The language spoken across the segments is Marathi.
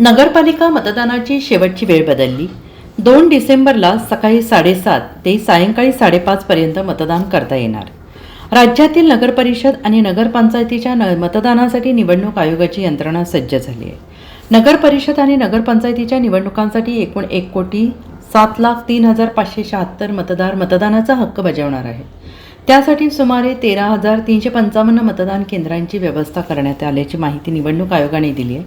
नगरपालिका मतदानाची शेवटची वेळ बदलली. दोन डिसेंबरला सकाळी साडेसात ते सायंकाळी साडेपाचपर्यंत मतदान करता येणार. राज्यातील नगरपरिषद आणि नगरपंचायतीच्या न मतदानासाठी निवडणूक आयोगाची यंत्रणा सज्ज झाली आहे. नगरपरिषद आणि नगरपंचायतीच्या निवडणुकांसाठी एकूण एक कोटी सात लाख तीन हजार पाचशे शहात्तर मतदार मतदानाचा हक्क बजावणार आहेत त्यासाठी सुमारे तेरा हजार तीनशे पंचावन्न मतदान केंद्रांची व्यवस्था करण्यात आल्याची माहिती निवडणूक आयोगाने दिली आहे.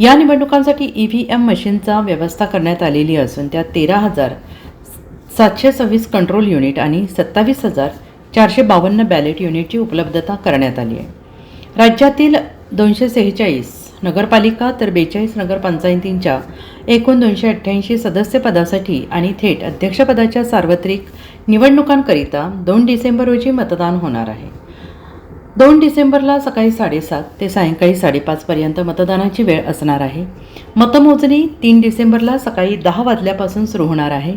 या निवडणुकांसाठी ई व्ही एम मशीनचा व्यवस्था करण्यात आलेली असून त्यात तेरा हजार सातशे सव्वीस कंट्रोल युनिट आणि सत्तावीस हजार चारशे बावन्न बॅलेट युनिटची उपलब्धता करण्यात आली आहे. राज्यातील दोनशे सेहेचाळीस नगरपालिका तर बेचाळीस नगरपंचायतींच्या एकूण दोनशे अठ्ठ्याऐंशी सदस्यपदासाठी आणि थेट अध्यक्षपदाच्या सार्वत्रिक निवडणुकांकरिता दोन डिसेंबर रोजी मतदान होणार आहे. दोन डिसेंबरला सकाळी साडेसात ते सायंकाळी साडेपाचपर्यंत मतदानाची वेळ असणार आहे. मतमोजणी तीन डिसेंबरला सकाळी दहा वाजल्यापासून सुरू होणार आहे.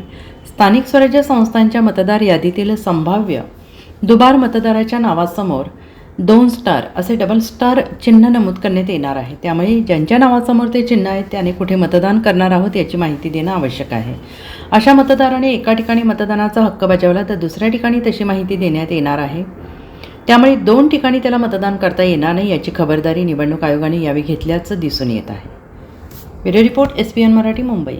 स्थानिक स्वराज्य संस्थांच्या मतदार यादीतील संभाव्य दुबार मतदाराच्या नावासमोर दोन स्टार असे डबल स्टार चिन्ह नमूद करण्यात येणार आहे. त्यामुळे ज्यांच्या नावासमोर ते चिन्ह आहे त्याने कुठे मतदान करणार आहोत याची माहिती देणं आवश्यक आहे. अशा मतदाराने एका ठिकाणी मतदानाचा हक्क बजावला तर दुसऱ्या ठिकाणी तशी माहिती देण्यात येणार आहे. त्यामुळे दोन ठिकाणी त्याला मतदान करता येणार नाही याची खबरदारी निवडणूक आयोगाने यावेळी घेतल्याचं दिसून येत आहे. Video report S P N Marathi Mumbai.